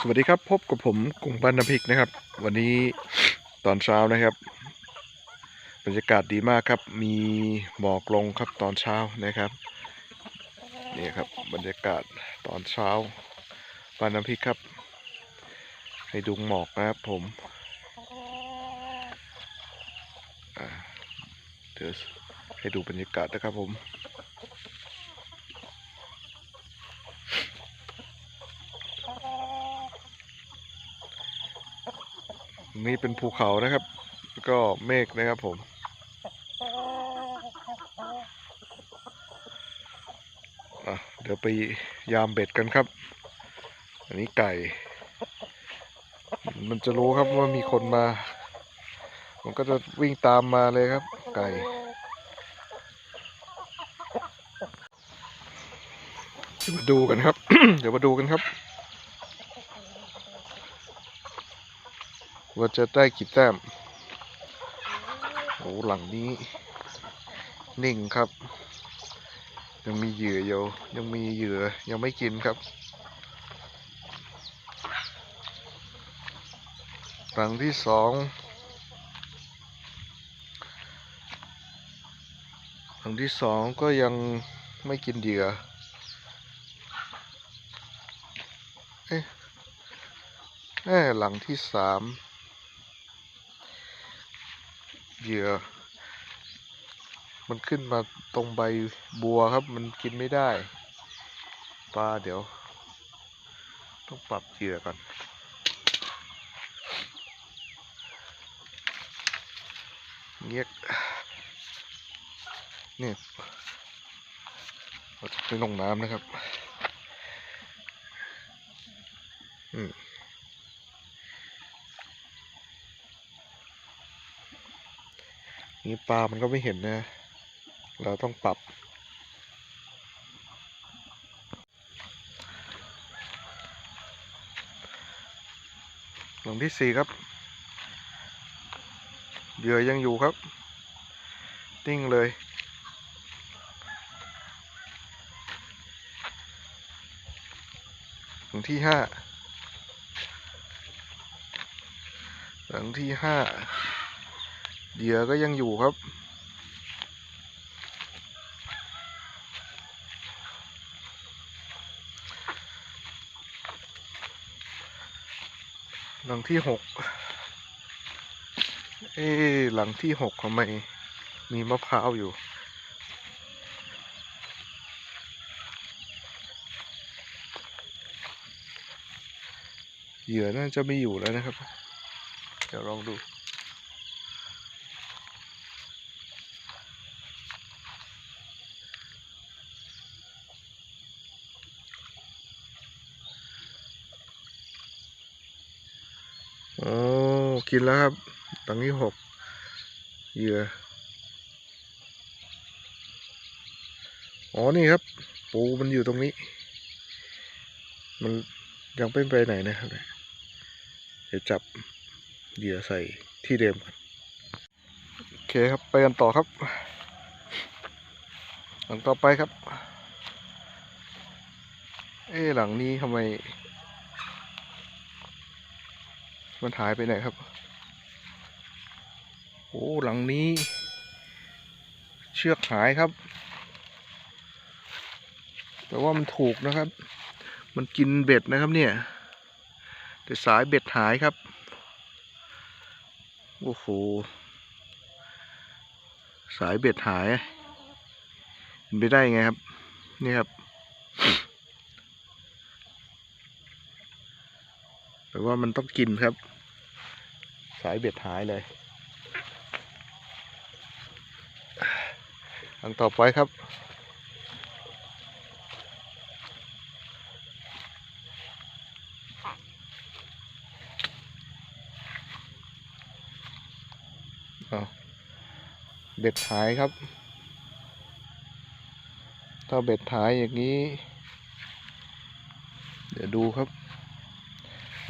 สวัสดีครับพบกับผมกุ้งปันน้ำพริกนะครับ วันนี้ตอนเช้านะครับบรรยากาศดีมากครับ มีหมอกลงครับตอนเช้านะครับนี่ครับบรรยากาศตอนเช้าปันน้ำพริกครับ ให้ดูหมอกนะครับผมเดี๋ยวให้ดูบรรยากาศนะครับผม นี่เป็นภูเขานะครับ แล้วก็เมฆนะครับผม เดี๋ยวไปยามเบ็ดกันครับ อันนี้ไก่ มันจะรู้ครับว่ามีคนมา มันก็จะวิ่งตามมาเลยครับ ไก่เดี๋ยวมาดูกันครับ เดี๋ยวมาดูกันครับ ว่าจะได้กี่แต้มโอ้หลังนี้ นิ่งครับ ยังมีเหยื่ออยู่ยังมีเหยื่อยังไม่กินครับ หลังที่สองหลังที่สองก็ยังไม่กินเหยื่อเอ๊ะเอ๊ะหลังที่สาม เหยื่อ มันขึ้นมาตรงใบบัวครับ มันกินไม่ได้ ปลาเดี๋ยว ต้องปรับเหยื่อก่อนเงียกนี่เราจะไปลงน้ำนะครับ อืม นี่ปลามันก็ไม่เห็นนะ เราต้องปรับ หลังที่สี่ครับ เหยื่อยังอยู่ครับ ติ้งเลยหลังที่ห้าหลังที่ห้า เหยื่อก็ยังอยู่ครับ หลังที่หก เอ๊หลังที่หกทำไมมีมะพร้าวอยู่เหยื่อน่าจะไม่อยู่แล้วนะครับ เดี๋ยวลองดู โอ้ กินแล้วครับตังที่หกเหยื่ออ๋อนี่ครับ ปูมันอยู่ตรงนี้ มันยังไม่ไปไหนนะครับเดี๋ยวจับเหยื่อใส่ที่เดิมก่อนโอเคครับไปกันต่อครับหลังต่อไปครับ เอ๊หลังนี้ทำไม มันหายไปไหนครับ โอ้หลังนี้ เชือกหายครับ แต่ว่ามันถูกนะครับ มันกินเบ็ดนะครับเนี่ย แต่สายเบ็ดหายครับ โอ้โห สายเบ็ดหาย เป็นไปได้ไงครับ นี่ครับ แปล ว่ามันต้องกินครับ สายเบ็ดหายเลยอันต่อไปครับ เบ็ดหายครับ ถ้าเบ็ดหายอย่างนี้ เดี๋ยวดูครับ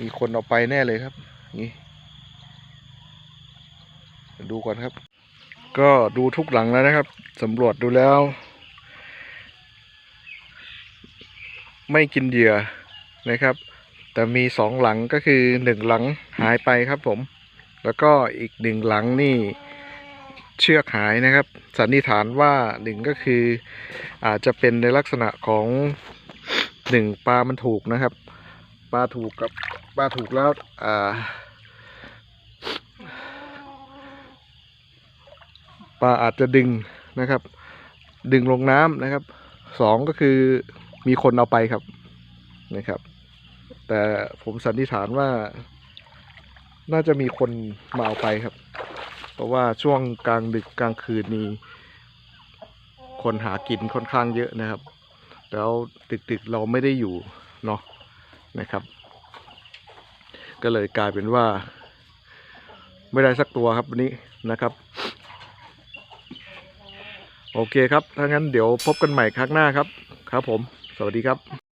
มีคนเอาไปแน่เลยครับ นี่ ดูก่อนครับ ก็ดูทุกหลังแล้วนะครับสำรวจดูแล้ว ไม่กินเหยื่อนะครับ แต่มีสองหลังก็คือหนึ่งหลังหายไปครับผม แล้วก็อีกหนึ่งหลังนี่เชือกหายนะครับ สันนิษฐานว่าหนึ่งก็คืออาจจะเป็นในลักษณะของหนึ่งปลามันถูกนะครับ ลาถูกกับปลาถูกแล้วอ่าปลาอาจจะดึงนะครับ ดึงลงน้ำนะครับสองก็คือมีคนเอาไปครับนะครับ แต่ผมสันนิษฐานว่า น่าจะมีคนมาเอาไปครับ เพราะว่าช่วงกลางดึกกลางคืนนี้คนหากินค่อนข้างเยอะนะครับ แล้วดึกๆเราไม่ได้อยู่เนาะ นะครับ ก็เลยกลายเป็นว่า ไม่ได้สักตัวครับวันนี้นะครับ โอเคครับถ้างั้นเดี๋ยวพบกันใหม่ครั้งหน้าครับ ครับผม สวัสดีครับ